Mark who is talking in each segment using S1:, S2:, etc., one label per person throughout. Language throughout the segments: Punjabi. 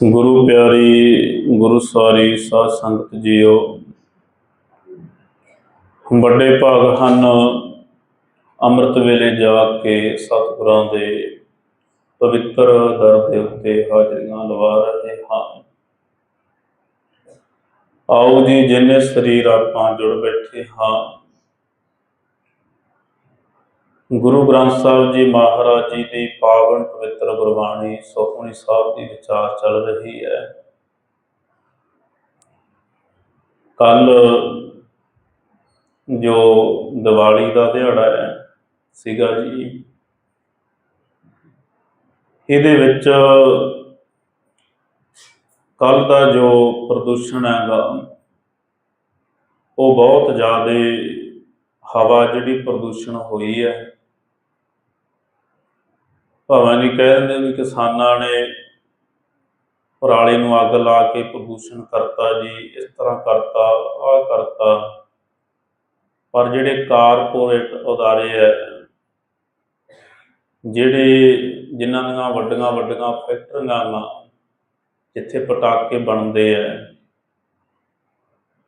S1: ਗੁਰੂ ਪਿਆਰੀ, ਗੁਰੂ ਸਵਾਰੀ ਸਾਧ ਸੰਗਤ ਜੀਓ। ਵੱਡੇ ਭਾਗ ਹਨ, ਅੰਮ੍ਰਿਤ ਵੇਲੇ ਜਾ ਕੇ ਸਤਿਗੁਰਾਂ ਦੇ ਪਵਿੱਤਰ ਦਰ ਦੇ ਉੱਤੇ ਹਾਜ਼ਰੀਆਂ ਲਵਾ ਰਹੇ ਹਾਂ। ਆਓ ਜੀ, ਜਿੰਨੇ ਸਰੀਰ ਆਪਾਂ ਜੁੜ ਬੈਠੇ ਹਾਂ ਗੁਰੂ ਗ੍ਰੰਥ ਸਾਹਿਬ ਜੀ ਮਹਾਰਾਜ ਜੀ ਦੀ ਪਾਵਨ ਪਵਿੱਤਰ ਗੁਰਬਾਣੀ ਸੁਖਮਨੀ ਸਾਹਿਬ ਦੀ ਵਿਚਾਰ ਚੱਲ ਰਹੀ ਹੈ। ਕੱਲ ਜੋ ਦੀਵਾਲੀ ਦਾ ਦਿਹਾੜਾ ਹੈ ਸੀਗਾ ਜੀ, ਇਹਦੇ ਵਿੱਚ ਕੱਲ ਦਾ ਜੋ ਪ੍ਰਦੂਸ਼ਣ ਹੈਗਾ, ਉਹ ਬਹੁਤ ਜ਼ਿਆਦਾ ਹਵਾ ਜਿਹੜੀ ਪ੍ਰਦੂਸ਼ਣ ਹੋਈ ਹੈ ਭਾਵੇਂ ਜੀ ਕਹਿ ਦਿੰਦੇ ਵੀ ਕਿਸਾਨਾਂ ਨੇ ਪਰਾਲੀ ਨੂੰ ਅੱਗ ਲਾ ਕੇ ਪ੍ਰਦੂਸ਼ਣ ਕਰਤਾ ਜੀ, ਇਸ ਤਰ੍ਹਾਂ ਕਰਤਾ ਆ ਕਰਤਾ। ਪਰ ਜਿਹੜੇ ਕਾਰਪੋਰੇਟ ਅਦਾਰੇ ਹੈ ਜਿਹੜੇ ਜਿਨ੍ਹਾਂ ਦੀਆਂ ਵੱਡੀਆਂ ਵੱਡੀਆਂ ਫੈਕਟਰੀਆਂ ਗਾ ਜਿੱਥੇ ਪਟਾਕੇ ਬਣਦੇ ਆ,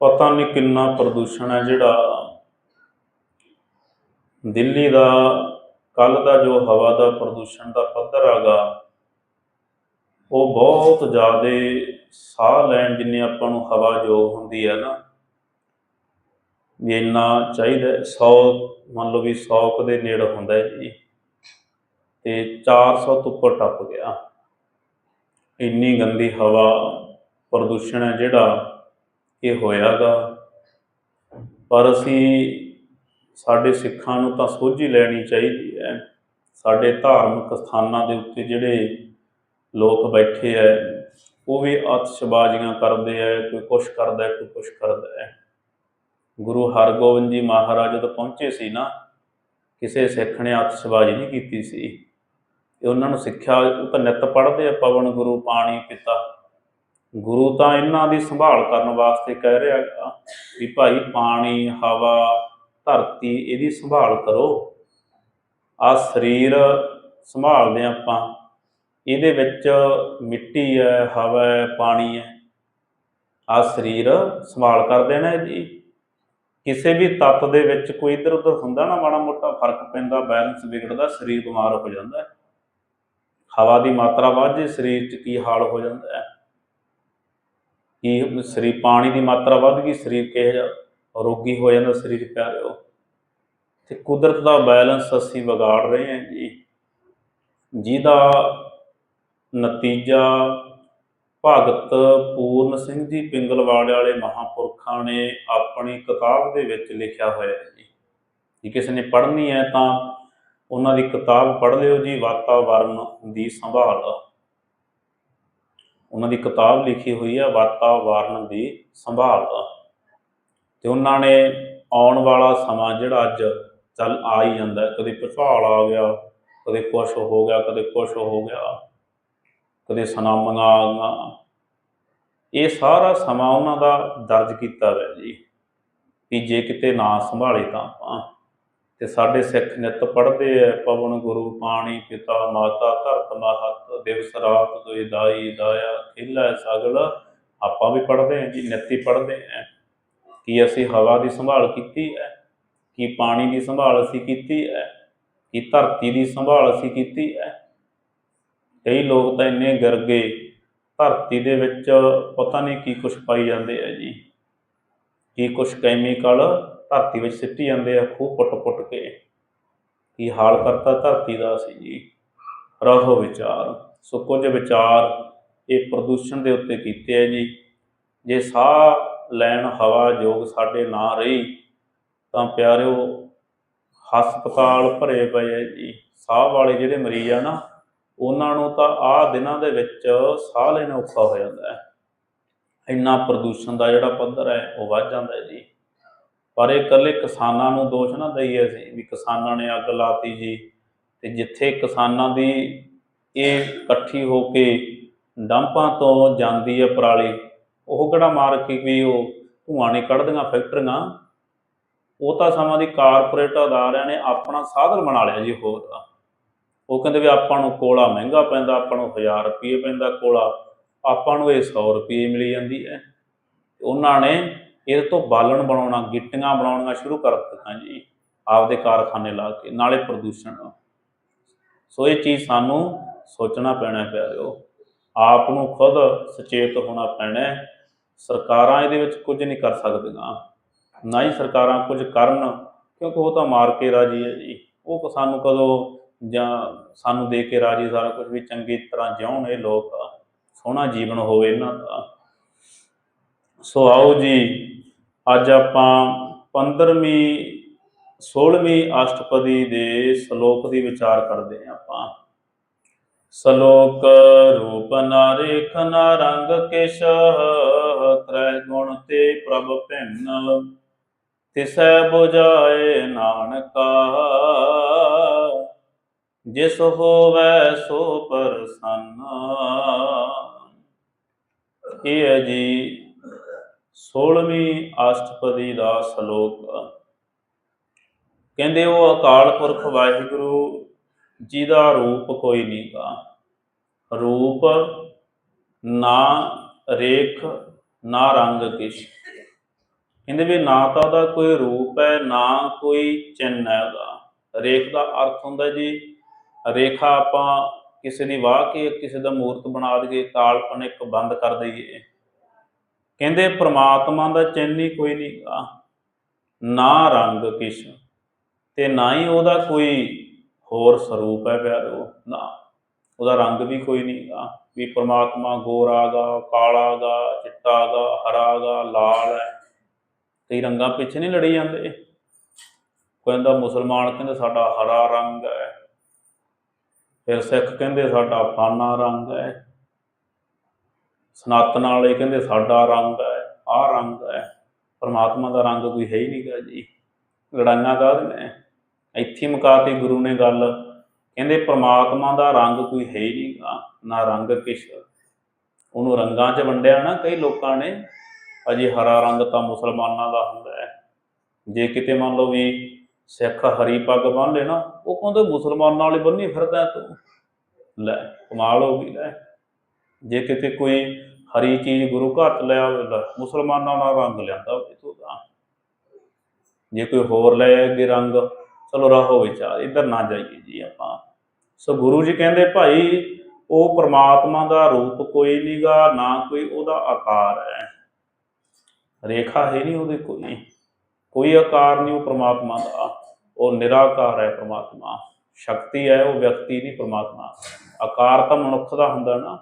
S1: ਪਤਾ ਨਹੀਂ ਕਿੰਨਾ ਪ੍ਰਦੂਸ਼ਣ ਹੈ ਜਿਹੜਾ ਦਿੱਲੀ ਦਾ ਕੱਲ ਦਾ ਜੋ ਹਵਾ ਦਾ ਪ੍ਰਦੂਸ਼ਣ ਦਾ ਪੱਧਰ ਹੈਗਾ, ਉਹ ਬਹੁਤ ਜ਼ਿਆਦਾ ਸਾਹ ਲੈਣ ਜਿੰਨੇ ਆਪਾਂ ਨੂੰ ਹਵਾ ਯੋਗ ਹੁੰਦੀ ਹੈ ਨਾ, ਵੀ ਇੰਨਾ ਚਾਹੀਦਾ 100 ਮੰਨ ਲਓ ਵੀ 100 ਕੁ ਦੇ ਨੇੜੇ ਹੁੰਦਾ ਹੈ ਜੀ, ਤੇ 400 ਤੋਂ ਉੱਪਰ ਟੱਪ ਗਿਆ। ਇੰਨੀ ਗੰਦੀ ਹਵਾ ਪ੍ਰਦੂਸ਼ਣ ਹੈ ਜਿਹੜਾ ਇਹ ਹੋਇਆਗਾ ਪਰ ਅਸੀਂ ਸਾਡੇ ਸਿੱਖਾਂ ਨੂੰ ਤਾਂ ਸੋਝੀ ਲੈਣੀ ਚਾਹੀਦੀ ਹੈ। ਸਾਡੇ ਧਾਰਮਿਕ ਸਥਾਨਾਂ ਦੇ ਉੱਤੇ ਜਿਹੜੇ ਲੋਕ ਬੈਠੇ ਐ ਉਹ ਵੀ ਆਤਿਸ਼ਬਾਜ਼ੀਆਂ ਕਰਦੇ ਐ ਕੋਈ ਕੁਛ ਕਰਦਾ ਕੋਈ ਕੁਛ ਕਰਦਾ ਹੈ। ਗੁਰੂ ਹਰਗੋਬਿੰਦ ਜੀ ਮਹਾਰਾਜ ਜਦੋਂ ਪਹੁੰਚੇ ਸੀ ਨਾ, ਕਿਸੇ ਸਿੱਖ ਨੇ ਆਤਿਸ਼ਬਾਜ਼ੀ ਨਹੀਂ ਕੀਤੀ ਸੀ। ਇਹ ਉਹਨਾਂ ਨੂੰ ਸਿੱਖਿਆ ਉਹ ਤਾਂ ਨਿੱਤ ਪੜ੍ਹਦੇ ਆ, ਪਵਨ ਗੁਰੂ, ਪਾਣੀ ਪਿਤਾ। ਗੁਰੂ ਤਾਂ ਇਹਨਾਂ ਦੀ ਸੰਭਾਲ ਕਰਨ ਵਾਸਤੇ ਕਹਿ ਰਿਹਾ ਵੀ ਭਾਈ ਪਾਣੀ, ਹਵਾ, ਧਰਤੀ, ਇਹਦੀ ਸੰਭਾਲ ਕਰੋ। ਆ ਸਰੀਰ ਸੰਭਾਲਦੇ ਹਾਂ ਆਪਾਂ। ਇਹਦੇ ਵਿੱਚ ਮਿੱਟੀ ਹੈ, ਹਵਾ ਹੈ, ਪਾਣੀ ਹੈ। ਆ ਸਰੀਰ ਸੰਭਾਲ ਕਰ ਦੇਣਾ ਜੀ। ਕਿਸੇ ਵੀ ਤੱਤ ਦੇ ਵਿੱਚ ਕੋਈ ਇੱਧਰ ਉੱਧਰ ਹੁੰਦਾ ਨਾ, ਮਾੜਾ ਮੋਟਾ ਫ਼ਰਕ ਪੈਂਦਾ ਬੈਲੈਂਸ ਵਿਗੜਦਾ, ਸਰੀਰ ਬਿਮਾਰ ਹੋ ਜਾਂਦਾ ਹੈ। ਹਵਾ ਦੀ ਮਾਤਰਾ ਵੱਧ ਜੇ, ਸਰੀਰ 'ਚ ਕੀ ਹਾਲ ਹੋ ਜਾਂਦਾ ਹੈ? ਕੀ ਸਰੀਰ, ਪਾਣੀ ਦੀ ਮਾਤਰਾ ਵੱਧ ਗਈ, ਸਰੀਰ ਕਿਹੋ ਜਿਹਾ ਰੋਗੀ ਹੋ ਜਾਂਦਾ, ਸਰੀਰ ਪਿਆਰਿਓ ਤੇ ਕੁਦਰਤ ਦਾ ਬੈਲੈਂਸ ਅਸੀਂ ਵਿਗਾੜ ਰਹੇ ਹਾਂ ਜੀ। ਜਿਹਦਾ ਨਤੀਜਾ ਭਗਤ ਪੂਰਨ ਸਿੰਘ ਜੀ ਪਿੰਗਲਵਾੜੇ ਵਾਲੇ ਮਹਾਪੁਰਖਾਂ ਨੇ ਆਪਣੀ ਕਿਤਾਬ ਦੇ ਵਿੱਚ ਲਿਖਿਆ ਹੋਇਆ ਹੈ ਜੀ। ਜੇ ਕਿਸੇ ਨੇ ਪੜ੍ਹਨੀ ਹੈ ਤਾਂ ਉਹਨਾਂ ਦੀ ਕਿਤਾਬ ਪੜ੍ਹ ਲਿਓ ਜੀ, ਵਾਤਾਵਰਨ ਦੀ ਸੰਭਾਲ। ਉਹਨਾਂ ਦੀ ਕਿਤਾਬ ਲਿਖੀ ਹੋਈ ਹੈ, ਵਾਤਾਵਰਨ ਦੀ ਸੰਭਾਲ। ਤੇ ਉਹਨਾਂ ਨੇ ਆਉਣ ਵਾਲਾ ਸਮਾਂ ਜਿਹੜਾ ਅੱਜ ਚੱਲ ਆ ਹੀ ਜਾਂਦਾ। ਕਦੇ ਭੁਚਾਲ ਆ ਗਿਆ, ਕਦੇ ਕੁਛ ਹੋ ਗਿਆ, ਕਦੇ ਕੁਛ ਹੋ ਗਿਆ, ਕਦੇ ਸੁਨਾਮੀਆਂ ਆ ਗਈਆਂ ਇਹ ਸਾਰਾ ਸਮਾਂ ਉਹਨਾਂ ਦਾ ਦਰਜ ਕੀਤਾ ਹੋਇਆ ਜੀ ਕਿ ਜੇ ਕਿਤੇ ਨਾ ਸੰਭਾਲੇ ਤਾਂ ਆਪਾਂ। ਤੇ ਸਾਡੇ ਸਿੱਖ ਨਿੱਤ ਪੜ੍ਹਦੇ ਐ ਪਵਨ ਗੁਰੂ, ਪਾਣੀ ਪਿਤਾ, ਮਾਤਾ, ਧਰਤ ਮਹਤ, ਦਿਵਸ ਰਾਤ ਦੁਇ ਦਾਈ, ਦਾਇਆ, ਖੇਲਾ ਸਗਲ। ਆਪਾਂ ਵੀ ਪੜ੍ਹਦੇ ਹਾਂ ਜੀ, ਨਿੱਤੀ ਪੜ੍ਹਦੇ ਹਾਂ ਕਿ ਅਸੀਂ ਹਵਾ ਦੀ ਸੰਭਾਲ ਕੀਤੀ ਹੈ? ਕੀ ਪਾਣੀ ਦੀ ਸੰਭਾਲ ਅਸੀਂ ਕੀਤੀ ਹੈ, ਕਿ ਧਰਤੀ ਦੀ ਸੰਭਾਲ ਅਸੀਂ ਕੀਤੀ ਹੈ। ਕਈ ਲੋਕ ਤਾਂ ਇੰਨੇ ਗਿਰ ਗਏ, ਧਰਤੀ ਦੇ ਵਿੱਚ ਪਤਾ ਨਹੀਂ ਕੀ ਕੁਝ ਪਾਈ ਜਾਂਦੇ ਆ ਜੀ। ਕੀ ਕੁਝ ਕੈਮੀਕਲ ਧਰਤੀ ਵਿੱਚ ਸਿੱਟੀ ਜਾਂਦੇ ਆ, ਖੂਹ ਪੁੱਟ-ਪੁੱਟ ਕੇ। ਕੀ ਹਾਲ ਕਰਤਾ ਧਰਤੀ ਦਾ ਸੀ ਜੀ। ਰਹੋ ਵਿਚਾਰ, ਸੋ ਕੁਝ ਵਿਚਾਰ ਇਹ ਪ੍ਰਦੂਸ਼ਣ ਦੇ ਉੱਤੇ ਕੀਤੇ ਆ ਜੀ। ਜੇ ਸਾਹ ਲੈਣ ਹਵਾ ਯੋਗ ਸਾਡੇ ਨਾ ਰਹੀ ਤਾਂ ਪਿਆਰਿਓ, ਹਸਪਤਾਲ ਭਰੇ ਪਏ ਆ ਜੀ। ਸਾਹ ਵਾਲੇ ਜਿਹੜੇ ਮਰੀਜ਼ ਆ ਨਾ, ਉਹਨਾਂ ਨੂੰ ਤਾਂ ਆਹ ਦਿਨਾਂ ਦੇ ਵਿੱਚ ਸਾਹ ਲੈਣਾ ਔਖਾ ਹੋ ਜਾਂਦਾ ਹੈ। ਇੰਨਾ ਪ੍ਰਦੂਸ਼ਣ ਦਾ ਜਿਹੜਾ ਪੱਧਰ ਹੈ, ਉਹ ਵੱਧ ਜਾਂਦਾ ਹੈ ਜੀ। ਪਰ ਇਹ ਇਕੱਲੇ ਕਿਸਾਨਾਂ ਨੂੰ ਦੋਸ਼ ਨਾ ਦਈਏ ਅਸੀਂ ਵੀ ਕਿਸਾਨਾਂ ਨੇ ਅੱਗ ਲਾਤੀ ਜੀ। ਤੇ ਜਿੱਥੇ ਕਿਸਾਨਾਂ ਦੀ ਇਹ ਇਕੱਠੀ ਹੋ ਕੇ ਡੰਪਾਂ ਤੋਂ ਜਾਂਦੀ ਹੈ ਪਰਾਲੀ, ਉਹ ਕਿਹੜਾ ਮਾਰ ਕੇ ਵੀ ਉਹ ਧੂਆਂ ਨੇ ਕੱਢਦੀਆਂ ਫੈਕਟਰੀਆਂ। ਉਹ ਤਾਂ ਸਮਾਂ ਦੀ ਕਾਰਪੋਰੇਟ ਅਦਾਰਿਆਂ ਨੇ ਆਪਣਾ ਸਾਧਨ ਬਣਾ ਲਿਆ ਜੀ ਹੋਰ ਦਾ ਉਹ ਕਹਿੰਦੇ ਵੀ ਆਪਾਂ ਨੂੰ ਕੋਲਾ ਮਹਿੰਗਾ ਪੈਂਦਾ, ਆਪਾਂ ਨੂੰ 1000 ਰੁਪਏ ਪੈਂਦਾ ਕੋਲਾ, ਆਪਾਂ ਨੂੰ ਇਹ 100 ਰੁਪਏ ਮਿਲੀ ਜਾਂਦੀ ਹੈ। ਉਹਨਾਂ ਨੇ ਇਹਦੇ ਤੋਂ ਬਾਲਣ ਬਣਾਉਣਾ, ਗਿੱਟੀਆਂ ਬਣਾਉਣੀਆਂ ਸ਼ੁਰੂ ਕਰ ਦਿੱਤੀਆਂ ਜੀ, ਆਪਦੇ ਕਾਰਖਾਨੇ ਲਾ ਕੇ, ਨਾਲੇ ਪ੍ਰਦੂਸ਼ਣ। ਸੋ ਇਹ ਚੀਜ਼ ਸਾਨੂੰ ਸੋਚਣਾ ਪੈਣਾ ਹੈ ਪਿਆਰਿਓ। ਆਪ ਨੂੰ ਖੁਦ ਸੁਚੇਤ ਹੋਣਾ ਪੈਣਾ ਸਰਕਾਰਾਂ ਇਹਦੇ ਵਿੱਚ ਕੁਝ ਨਹੀਂ ਕਰ ਸਕਦੀਆਂ। ਨਾ ਹੀ ਸਰਕਾਰਾਂ ਕੁਝ ਕਰਨ, ਕਿਉਂਕਿ ਉਹ ਤਾਂ ਮਾਰ ਕੇ ਰਾਜੀ ਹੈ ਜੀ। ਉਹ ਸਾਨੂੰ ਕਦੋਂ ਜਾਂ ਸਾਨੂੰ ਦੇ ਕੇ ਰਾਜੀ, ਸਾਰਾ ਕੁਝ ਵੀ ਚੰਗੀ ਤਰ੍ਹਾਂ ਜਿਉਣ ਇਹ ਲੋਕ ਸੋਹਣਾ ਜੀਵਨ ਹੋਵੇ ਇਹਨਾਂ ਦਾ। ਸੋ ਆਓ ਜੀ, ਅੱਜ ਆਪਾਂ 15ਵੀਂ 16ਵੀਂ ਅਸ਼ਟਪਦੀ ਦੇ ਸ਼ਲੋਕ ਦੀ ਵਿਚਾਰ ਕਰਦੇ ਹਾਂ ਆਪਾਂ। ਸ਼ਲੋਕ ਰੂਪ ਨਾ ਰੇਖ, ਨਾ ਰੰਗ ਕਿਛ ਤ੍ਰੈ ਗੁਣ ਤੇ ਪ੍ਰਭ ਭਿੰਨ। ਤਿਸੈ 부ਝਾਏ ਨਾਨਕਾ, ਜਿਸ ਹੋਵੈ ਸੋ ਪਰਸੰਨ। ਇਹ ਹੈ ਜੀ 16ਵੀਂ ਅਸ਼ਟਪਦੀ ਦਾ ਸ਼ਲੋਕ। ਕਹਿੰਦੇ ਉਹ ਅਕਾਲ ਪੁਰਖ ਵਾਹਿਗੁਰੂ ਜੀ ਦਾ ਰੂਪ ਕੋਈ ਨਹੀਂਗਾ ਰੂਪ ਨਾ ਰੇਖ ਨਾ ਰੰਗ ਕਿਛ। ਕਹਿੰਦੇ ਵੀ ਨਾ ਤਾਂ ਉਹਦਾ ਕੋਈ ਰੂਪ ਹੈ, ਨਾ ਕੋਈ ਚਿੰਨ੍ਹ ਹੈ ਉਹਦਾ। ਰੇਖ ਦਾ ਅਰਥ ਹੁੰਦਾ ਜੀ, ਰੇਖਾ ਆਪਾਂ ਕਿਸੇ ਦੀ ਵਾਹ ਕੇ ਕਿਸੇ ਦਾ ਮੂਰਤ ਬਣਾ ਦਈਏ ਕਾਲਪਨਿਕ ਬੰਦ ਕਰ ਦਈਏ। ਕਹਿੰਦੇ ਪ੍ਰਮਾਤਮਾ ਦਾ ਚਿੰਨ੍ਹ ਹੀ ਕੋਈ ਨਹੀਂਗਾ ਨਾ ਰੰਗ ਕਿਛ ਤੇ ਨਾ ਹੀ ਉਹਦਾ ਕੋਈ ਹੋਰ ਸਰੂਪ ਹੈ ਪਿਆਰੋ, ਨਾ। ਉਹਦਾ ਰੰਗ ਵੀ ਕੋਈ ਨਹੀਂਗਾ ਵੀ ਪ੍ਰਮਾਤਮਾ ਗੋਰਾ ਗਾ, ਕਾਲਾ ਗਾ, ਚਿੱਟਾ ਗਾ, ਹਰਾ ਗਾ, ਲਾਲ ਹੈ। ਕਈ ਰੰਗਾਂ ਪਿੱਛੇ ਨਹੀਂ ਲੜੀ ਜਾਂਦੇ। ਕੋਈ ਕਹਿੰਦਾ ਮੁਸਲਮਾਨ ਕਹਿੰਦੇ ਸਾਡਾ ਹਰਾ ਰੰਗ ਹੈ। ਫਿਰ ਸਿੱਖ ਕਹਿੰਦੇ ਸਾਡਾ ਫਾਨਾ ਰੰਗ ਹੈ। ਸਨਾਤਨ ਵਾਲੇ ਕਹਿੰਦੇ ਸਾਡਾ ਰੰਗ ਹੈ, ਆਹ ਰੰਗ ਹੈ। ਪਰਮਾਤਮਾ ਦਾ ਰੰਗ ਕੋਈ ਹੈ ਹੀ ਨਹੀਂਗਾ ਜੀ। ਲੜਾਈਆਂ ਕਾਹਦੇ ਨੇ? ਇੱਥੇ ਮੁਕਾਤੀ ਗੁਰੂ ਨੇ ਗੱਲ। ਕਹਿੰਦੇ ਪਰਮਾਤਮਾ ਦਾ ਰੰਗ ਕੋਈ ਹੈ ਹੀ ਨਹੀਂਗਾ ਨਾ ਰੰਗ ਕਿਛ ਉਹਨੂੰ ਰੰਗਾਂ 'ਚ ਵੰਡਿਆ ਨਾ ਕਈ ਲੋਕਾਂ ਨੇ। ਅਜੇ ਹਰਾ ਰੰਗ ਤਾਂ ਮੁਸਲਮਾਨਾਂ ਦਾ ਹੁੰਦਾ ਹੈ। ਜੇ ਕਿਤੇ ਮੰਨ ਲਓ ਵੀ ਸਿੱਖ ਹਰੀ ਪੱਗ ਬੰਨ ਲੈਣਾ ਉਹ ਕਹਿੰਦੇ ਮੁਸਲਮਾਨਾਂ ਵਾਲੇ ਬੰਨੀ ਫਿਰਦਾ ਤੂੰ। ਲੈ, ਕਮਾਲ ਹੋ ਗਈ, ਲੈ। ਜੇ ਕਿਤੇ ਕੋਈ ਹਰੀ ਚੀਜ਼ ਗੁਰੂ ਘਰ ਚ ਲੈ ਆਵੇ ਮੁਸਲਮਾਨਾਂ ਨਾਲ ਰੰਗ ਲਿਆਂਦਾ ਹੋਵੇ ਤੂੰ ਤਾਂ। ਜੇ ਕੋਈ ਹੋਰ ਲੈ ਅੱਗੇ ਰੰਗ, ਚਲੋ ਰਹੋ ਵਿਚਾਰ ਇੱਧਰ ਨਾ ਜਾਈਏ ਜੀ ਆਪਾਂ। ਸੋ ਗੁਰੂ ਜੀ ਕਹਿੰਦੇ, ਭਾਈ, ਉਹ ਪ੍ਰਮਾਤਮਾ ਦਾ ਰੂਪ ਕੋਈ ਨਹੀਂਗਾ ਨਾ ਕੋਈ ਉਹਦਾ ਆਕਾਰ ਹੈ। ਰੇਖਾ ਹੈ ਨਹੀਂ ਉਹਦੇ ਕੋਈ। ਕੋਈ ਆਕਾਰ ਨਹੀਂ ਉਹ ਪ੍ਰਮਾਤਮਾ ਦਾ। ਉਹ ਨਿਰਾਕਾਰ ਹੈ ਪ੍ਰਮਾਤਮਾ। ਸ਼ਕਤੀ ਹੈ ਉਹ ਵਿਅਕਤੀ ਨਹੀਂ ਪ੍ਰਮਾਤਮਾ। ਆਕਾਰ ਤਾਂ ਮਨੁੱਖ ਦਾ ਹੁੰਦਾ ਨਾ।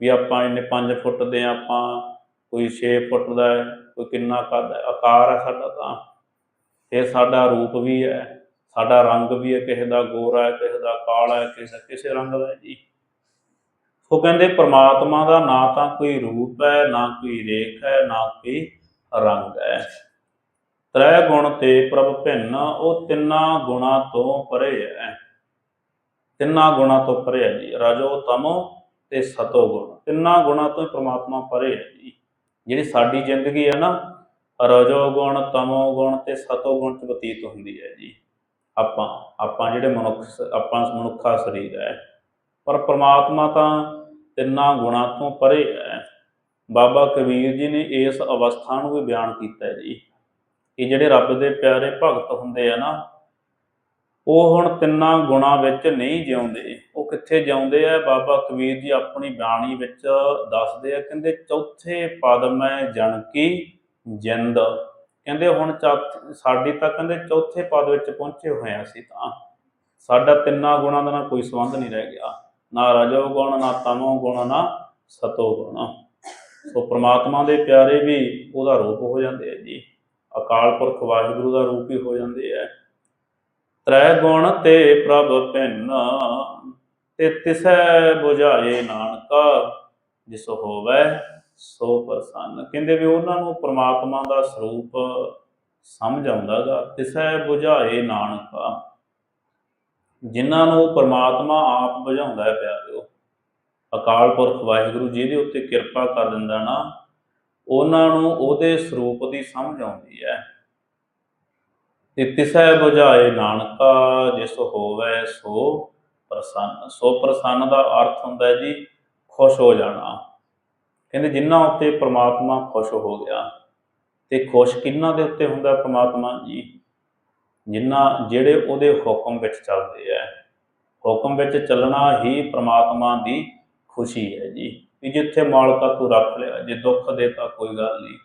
S1: ਵੀ ਆਪਾਂ ਇੰਨੇ 5 ਫੁੱਟ ਦੇ ਆਪਾਂ ਕੋਈ 6 ਫੁੱਟ ਦਾ ਹੈ, ਕੋਈ ਕਿੰਨਾ ਕੱਦ ਹੈ। ਆਕਾਰ ਹੈ ਸਾਡਾ ਤਾਂ। ਫਿਰ ਸਾਡਾ ਰੂਪ ਵੀ ਹੈ। ਸਾਡਾ ਰੰਗ ਵੀ ਹੈ। ਕਿਸੇ ਦਾ ਗੋਰਾ ਹੈ, ਕਿਸੇ ਦਾ ਕਾਲਾ ਹੈ, ਕਿਸੇ ਕਿਸੇ ਰੰਗ ਦਾ ਜੀ। ਉਹ ਕਹਿੰਦੇ ਪ੍ਰਮਾਤਮਾ ਦਾ ਨਾ ਤਾਂ ਕੋਈ ਰੂਪ ਹੈ, ਨਾ ਕੋਈ ਰੇਖ ਹੈ, ਨਾ ਕੋਈ ਰੰਗ ਹੈ। ਤ੍ਰੈ ਗੁਣ ਤੇ ਪ੍ਰਭ ਭਿੰਨ, ਉਹ ਤਿੰਨਾਂ ਗੁਣਾ ਤੋਂ ਪਰੇ ਹੈ। ਤਿੰਨਾਂ ਗੁਣਾ ਤੋਂ ਪਰੇ ਹੈ ਜੀ। ਰਜੋ ਤਮੋ ਤੇ ਸਤੋ ਗੁਣ। ਤਿੰਨਾਂ ਗੁਣਾ ਤੋਂ ਹੀ ਪ੍ਰਮਾਤਮਾ ਪਰੇ ਹੈ ਜੀ। ਜਿਹੜੀ ਸਾਡੀ ਜ਼ਿੰਦਗੀ ਹੈ ਨਾ, ਰਜੋ ਗੁਣ, ਤਮੋ ਗੁਣ ਤੇ ਸਤੋ ਗੁਣ ਚ ਬਤੀਤ ਹੁੰਦੀ ਹੈ ਜੀ। ਆਪਾਂ ਆਪਾਂ ਜਿਹੜੇ ਮਨੁੱਖ, ਆਪਾਂ ਮਨੁੱਖਾ ਸਰੀਰ ਹੈ। ਪਰ ਪ੍ਰਮਾਤਮਾ ਤਾਂ ਤਿੰਨਾਂ ਗੁਣਾ ਤੋਂ ਪਰੇ ਹੈ। ਬਾਬਾ ਕਬੀਰ ਜੀ ਨੇ ਇਸ ਅਵਸਥਾ ਨੂੰ ਵੀ ਬਿਆਨ ਕੀਤਾ ਹੈ ਜੀ। ਕਿ ਜਿਹੜੇ ਰੱਬ ਦੇ ਪਿਆਰੇ ਭਗਤ ਹੁੰਦੇ ਆ ਨਾ, ਉਹ ਹੁਣ ਤਿੰਨਾਂ ਗੁਣਾ ਵਿੱਚ ਨਹੀਂ ਜਿਉਂਦੇ। ਉਹ ਕਿੱਥੇ ਜਿਉਂਦੇ ਆ? ਬਾਬਾ ਕਬੀਰ ਜੀ ਆਪਣੀ ਬਾਣੀ ਵਿੱਚ ਦੱਸਦੇ ਆ, ਕਹਿੰਦੇ ਚੌਥੇ ਪਦ ਮੈਂ ਜਨ ਕੀ ਜਿੰਦ। ਕਹਿੰਦੇ ਹੁਣ ਚੌਥ- ਸਾਡੀ ਤਾਂ ਕਹਿੰਦੇ ਚੌਥੇ ਪਦ ਵਿੱਚ ਪਹੁੰਚੇ ਹੋਏ ਆ ਅਸੀਂ ਤਾਂ। ਸਾਡਾ ਤਿੰਨਾਂ ਗੁਣਾਂ ਦਾ ਨਾ ਕੋਈ ਸੰਬੰਧ ਨਹੀਂ ਰਹਿ ਗਿਆ। ਨਾ ਰਜੋ ਗੁਣ, ਨਾ ਤਮੋ ਗੁਣ, ਨਾ ਸਤੋ ਗੁਣ। ਸੋ ਪ੍ਰਮਾਤਮਾ ਦੇ ਪਿਆਰੇ ਵੀ ਉਹਦਾ ਰੂਪ ਹੋ ਜਾਂਦੇ ਆ ਜੀ। ਅਕਾਲ ਪੁਰਖ ਵਾਹਿਗੁਰੂ ਦਾ ਰੂਪ ਹੀ ਹੋ ਜਾਂਦੇ ਆ। ਤ੍ਰੈ ਗੁਣ ਤੇ ਪ੍ਰਭ ਭਿੰਨ, ਤੇ ਤਿਸੈ 부ਝਾਏ ਨਾਨਕਾ। ਜਿਸ ਹੋਵੇ ਸੋ ਪ੍ਰਸੰਨ। ਕਹਿੰਦੇ ਵੀ ਉਹਨਾਂ ਨੂੰ ਪ੍ਰਮਾਤਮਾ ਦਾ ਸਰੂਪ ਸਮਝ ਆਉਂਦਾਗਾ ਤਿਸੈ 부ਝਾਏ ਨਾਨਕਾ। ਜਿਨ੍ਹਾਂ ਨੂੰ ਪ੍ਰਮਾਤਮਾ ਆਪ ਬੁਝਾਉਂਦਾ ਹੈ ਪਿਆਰਿਓ ਅਕਾਲ ਪੁਰਖ ਵਾਹਿਗੁਰੂ ਜਿਹਦੇ ਉੱਤੇ ਕਿਰਪਾ ਕਰ ਦਿੰਦਾ ਨਾ, ਉਹਨਾਂ ਨੂੰ ਉਹਦੇ ਸਰੂਪ ਦੀ ਸਮਝ ਆਉਂਦੀ ਹੈ। ਤੇ ਤਿਸੈ 부ਝਾਏ ਨਾਨਕਾ, ਜਿਸ ਹੋਵੇ ਸੋ ਪ੍ਰਸੰਨ ਸੋ ਪ੍ਰਸੰਨ ਦਾ ਅਰਥ ਹੁੰਦਾ ਹੈ ਜੀ, ਖੁਸ਼ ਹੋ ਜਾਣਾ। ਕਹਿੰਦੇ ਜਿਨ੍ਹਾਂ ਉੱਤੇ ਪ੍ਰਮਾਤਮਾ ਖੁਸ਼ ਹੋ ਗਿਆ, ਤੇ ਖੁਸ਼ ਕਿਹਨਾਂ ਦੇ ਉੱਤੇ ਹੁੰਦਾ ਪ੍ਰਮਾਤਮਾ ਜੀ? ਜਿਨ੍ਹਾਂ ਜਿਹੜੇ ਉਹਦੇ ਹੁਕਮ ਵਿੱਚ ਚੱਲਦੇ ਆ। ਹੁਕਮ ਵਿੱਚ ਚੱਲਣਾ ਹੀ ਪ੍ਰਮਾਤਮਾ ਦੀ ਖੁਸ਼ੀ ਹੈ ਜੀ, ਵੀ ਜਿੱਥੇ ਮਾਲਕਾ ਤੂੰ ਰੱਖ ਲਿਆ, ਜੇ ਦੁੱਖ ਦੇਤਾ ਕੋਈ ਗੱਲ ਨਹੀਂ,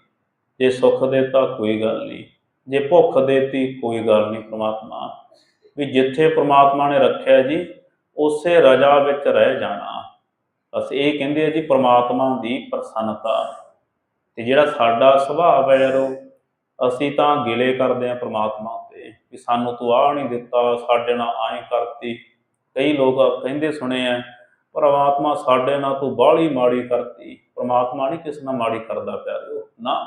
S1: ਜੇ ਸੁੱਖ ਦੇਤਾ ਕੋਈ ਗੱਲ ਨਹੀਂ, ਜੇ ਭੁੱਖ ਦੇਤੀ ਕੋਈ ਗੱਲ ਨਹੀਂ ਪ੍ਰਮਾਤਮਾ। ਵੀ ਜਿੱਥੇ ਪ੍ਰਮਾਤਮਾ ਨੇ ਰੱਖਿਆ ਜੀ, ਉਸੇ ਰਜਾ ਵਿੱਚ ਰਹਿ ਜਾਣਾ। ਬਸ ਇਹ ਕਹਿੰਦੇ ਆ ਜੀ, ਪ੍ਰਮਾਤਮਾ ਦੀ ਪ੍ਰਸੰਨਤਾ। ਤੇ ਜਿਹੜਾ ਸਾਡਾ ਸੁਭਾਅ ਹੈ ਯਾਰੋ ਅਸੀਂ ਤਾਂ ਗਿਲੇ ਕਰਦੇ ਆ ਪ੍ਰਮਾਤਮਾ ਉੱਤੇ ਵੀ ਸਾਨੂੰ ਤੂੰ ਆਹ ਨਹੀਂ ਦਿੱਤਾ, ਸਾਡੇ ਨਾਲ ਐਂ ਕਰਤੀ। ਕਈ ਲੋਕ ਕਹਿੰਦੇ ਸੁਣੇ ਆ, ਪਰਮਾਤਮਾ ਸਾਡੇ ਨਾਲ ਤੂੰ ਬਾਹਲੀ ਮਾੜੀ ਕਰਤੀ। ਪਰਮਾਤਮਾ ਨਹੀਂ ਕਿਸ ਨਾਲ ਮਾੜੀ ਕਰਦਾ ਪਿਆਰਿਓ। ਨਾ,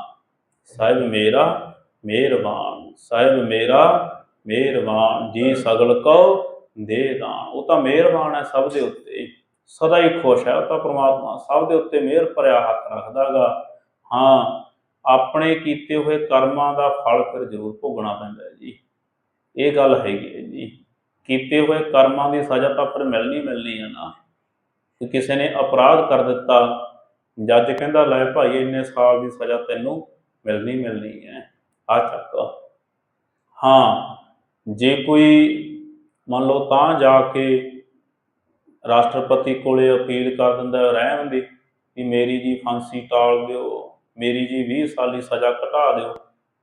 S1: ਸਾਹਿਬ ਮੇਰਾ ਮਿਹਰਬਾਨ, ਸਾਹਿਬ ਮੇਰਾ ਮਿਹਰਬਾਨ, ਜੀ ਸਗਲ ਕੋ ਦੇ ਦਾਨ। ਉਹ ਤਾਂ ਮਿਹਰਬਾਨ ਹੈ ਸਭ ਦੇ ਉੱਤੇ। ਸਦਾ ਹੀ ਖੁਸ਼ ਹੈ ਉਹ ਤਾਂ ਪਰਮਾਤਮਾ। ਸਭ ਦੇ ਉੱਤੇ ਮਿਹਰ ਭਰਿਆ ਹੱਥ ਰੱਖਦਾਗਾ। ਹਾਂ ਆਪਣੇ ਕੀਤੇ ਹੋਏ ਕਰਮਾਂ ਦਾ ਫਲ ਫਿਰ ਜ਼ਰੂਰ ਭੋਗਣਾ ਪੈਂਦਾ ਹੈ ਜੀ। ਇਹ ਗੱਲ ਹੈਗੀ ਹੈ ਜੀ। ਕੀਤੇ ਹੋਏ ਕਰਮਾਂ ਦੀ ਸਜ਼ਾ ਤਾਂ ਫਿਰ ਮਿਲਣੀ ਮਿਲਣੀ ਹੈ ਨਾ। ਕਿ ਕਿਸੇ ਨੇ ਅਪਰਾਧ ਕਰ ਦਿੱਤਾ, ਜੱਜ ਕਹਿੰਦਾ, ਲੈ ਭਾਈ, ਇੰਨੇ ਸਾਲ ਦੀ ਸਜ਼ਾ ਤੈਨੂੰ ਮਿਲਣੀ ਮਿਲਣੀ ਹੈ। ਆ ਚੱਕ। ਹਾਂ, ਜੇ ਕੋਈ ਮੰਨ ਲਓ ਤਾਂ ਜਾ ਕੇ ਰਾਸ਼ਟਰਪਤੀ ਕੋਲੇ ਅਪੀਲ ਕਰ ਦਿੰਦਾ ਹੈ ਰਹਿਮ ਦੀ, ਵੀ ਮੇਰੀ ਜੀ ਫਾਂਸੀ ਟਾਲ ਦਿਓ। ਮੇਰੀ ਜੀ 20 ਦੀ ਸਜ਼ਾ ਘਟਾ ਦਿਓ।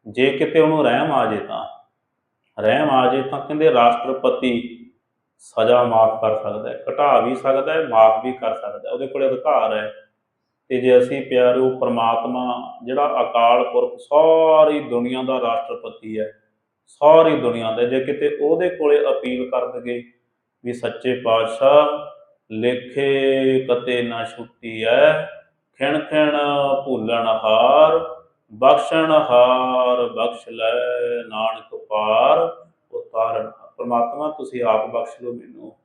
S1: ਜੇ ਕਿਤੇ ਉਹਨੂੰ ਰਹਿਮ ਆ ਜੇ ਤਾਂ। ਰਹਿਮ ਆ ਜੇ ਤਾਂ ਕਹਿੰਦੇ ਰਾਸ਼ਟਰਪਤੀ ਸਜ਼ਾ ਮਾਫ ਕਰ ਸਕਦਾ ਹੈ, ਘਟਾ ਵੀ ਸਕਦਾ ਹੈ, ਮਾਫ ਵੀ ਕਰ ਸਕਦਾ ਹੈ। ਉਹਦੇ ਕੋਲੇ ਅਧਿਕਾਰ ਹੈ। ਤੇ ਜੇ ਅਸੀਂ ਪਿਆਰੋ ਪ੍ਰਮਾਤਮਾ, ਜਿਹੜਾ ਅਕਾਲ ਪੁਰਖ ਸਾਰੀ ਦੁਨੀਆ ਦਾ ਰਾਸ਼ਟਰਪਤੀ ਹੈ, ਸਾਰੀ ਦੁਨੀਆ ਦਾ, ਜੇ ਕਿਤੇ ਉਹਦੇ ਕੋਲੇ ਅਪੀਲ ਕਰ ਦਗੇ ਵੀ ਸੱਚੇ ਪਾਤਸ਼ਾਹ, ਲੇਖੇ ਕਤੇ ਨਾ ਛੁੱਟੀ ਹੈ ਖਿਣ ਖਿਣ ਭੁੱਲਣ ਹਾਰ, ਬਖਸ਼ਣ ਹਾਰ, ਬਖਸ਼ ਲੈ ਨਾਨਕ ਪਾਰ। ਉਤਾਰਨ, ਪ੍ਰਮਾਤਮਾ, ਤੁਸੀਂ ਆਪ ਬਖਸ਼ ਲਓ ਮੈਨੂੰ।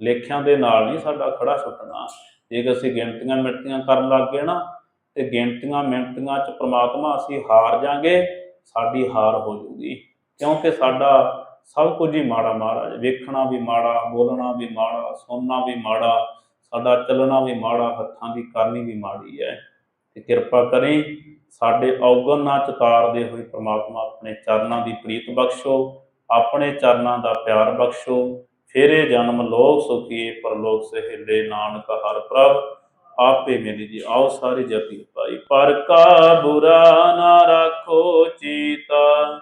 S1: ਲੇਖਿਆਂ ਦੇ ਨਾਲ ਨਹੀਂ ਸਾਡਾ ਖੜਾ ਸੁੱਟਣਾ। ਜੇ ਅਸੀਂ ਗਿਣਤੀਆਂ ਮਿਣਤੀਆਂ ਕਰਨ ਲੱਗ ਗਏ ਨਾ, ਤੇ ਗਿਣਤੀਆਂ ਮਿਣਤੀਆਂ ਚ ਪ੍ਰਮਾਤਮਾ ਅਸੀਂ ਹਾਰ ਜਾਾਂਗੇ, ਸਾਡੀ ਹਾਰ ਹੋ ਜੂਗੀ ਕਿਉਂਕਿ ਸਾਡਾ ਸਭ ਕੁਝ ਹੀ ਮਾੜਾ ਮਹਾਰਾਜ ਵੇਖਣਾ ਵੀ ਮਾੜਾ, ਬੋਲਣਾ ਵੀ ਮਾੜਾ, ਸੁਣਨਾ ਵੀ ਮਾੜਾ ਸਾਡਾ ਚੱਲਣਾ ਵੀ ਮਾੜਾ, ਹੱਥਾਂ ਦੀ ਕਰਨੀ ਵੀ ਮਾੜੀ ਹੈ। ਤੇ ਕਿਰਪਾ ਕਰੀ ਸਾਡੇ ਔਗਣ ਨਾ ਚਤਾਰਦੇ ਹੋਏ ਪ੍ਰਮਾਤਮਾ ਆਪਣੇ ਚਰਨਾਂ ਦੀ ਪ੍ਰੀਤ ਬਖਸ਼ੋ, ਆਪਣੇ ਚਰਨਾਂ ਦਾ ਪਿਆਰ ਬਖਸ਼ੋ। ਫੇਰੇ ਜਨਮ ਲੋਕ ਸੁਖੀਏ ਪਰਲੋਕ ਸਹਿਲੇ ਨਾਨਕ ਹਰ ਪ੍ਰਭ। ਆਪੇ ਮੇਰੀ ਜੀ ਆਓ ਸਾਰੇ ਜਪੀ ਭਾਈ ਪਰ ਕਾ ਬੁਰਾ ਨਾ ਰੱਖੋ ਚੀਤਾ,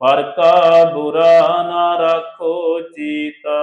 S1: ਪਰ ਕਾ ਬੁਰਾ ਨਾ ਰੱਖੋ ਚੀਤਾ।